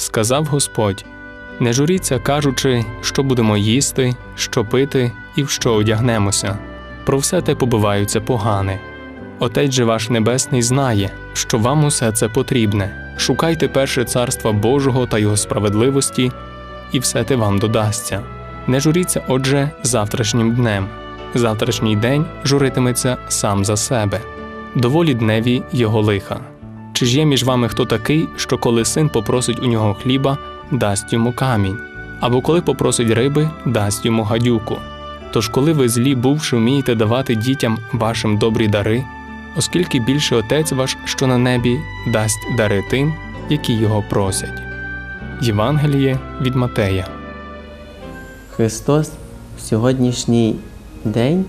сказав Господь: Не журіться, кажучи, що будемо їсти, що пити і в що одягнемося. Про все те побиваються погане. Отець же ваш Небесний знає, що вам усе це потрібне. Шукайте перше царства Божого та Його справедливості, і все те вам додасться. Не журіться, отже, завтрашнім днем. Завтрашній день журитиметься сам за себе. Доволі дневі його лиха. Чи ж є між вами хто такий, що коли син попросить у нього хліба, дасть йому камінь, або коли попросить риби, дасть йому гадюку? Тож, коли ви злі бувши, вмієте давати дітям вашим добрі дари, оскільки більше Отець ваш, що на небі, дасть дари тим, які його просять. Євангеліє від Матея. Христос в сьогоднішній день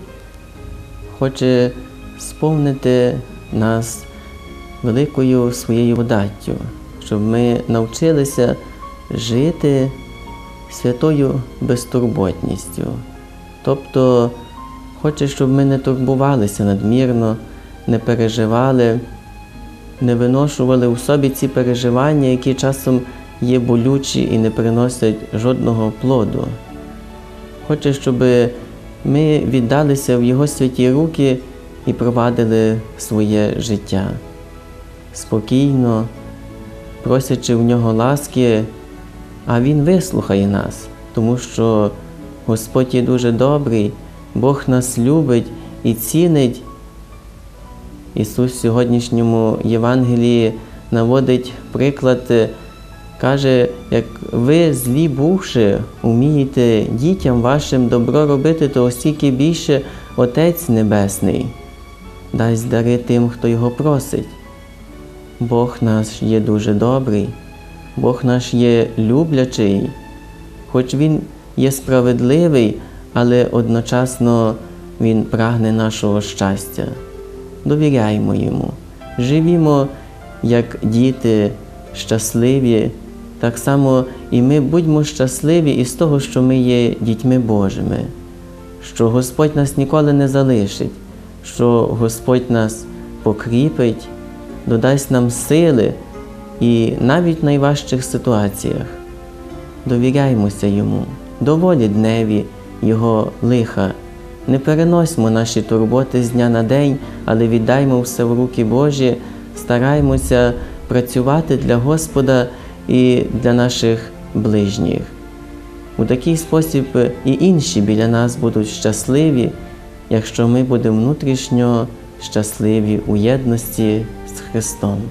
хоче сповнити нас великою своєю даттю, щоб ми навчилися жити святою безтурботністю. Тобто хоче, щоб ми не турбувалися надмірно, не переживали, не виношували у собі ці переживання, які часом є болючі і не приносять жодного плоду. Хоче, щоб ми віддалися в Його святі руки і провадили своє життя спокійно, просячи в нього ласки, а Він вислухає нас, тому що Господь є дуже добрий, Бог нас любить і цінить. Ісус в сьогоднішньому Євангелії наводить приклад, каже, як ви злі бувши, умієте дітям вашим добро робити, то оскільки більше Отець Небесний дасть дари тим, хто його просить. Бог наш є дуже добрий, Бог наш є люблячий, хоч Він є справедливий, але одночасно Він прагне нашого щастя. Довіряймо йому, живімо як діти щасливі, так само і ми будьмо щасливі із того, що ми є дітьми Божими, що Господь нас ніколи не залишить, що Господь нас покріпить, додасть нам сили і навіть в найважчих ситуаціях. Довіряймося йому, доволі дневі Його лиха. Не переносьмо наші турботи з дня на день, але віддаймо все в руки Божі, стараймося працювати для Господа і для наших ближніх. У такий спосіб і інші біля нас будуть щасливі, якщо ми будемо внутрішньо щасливі у єдності з Христом.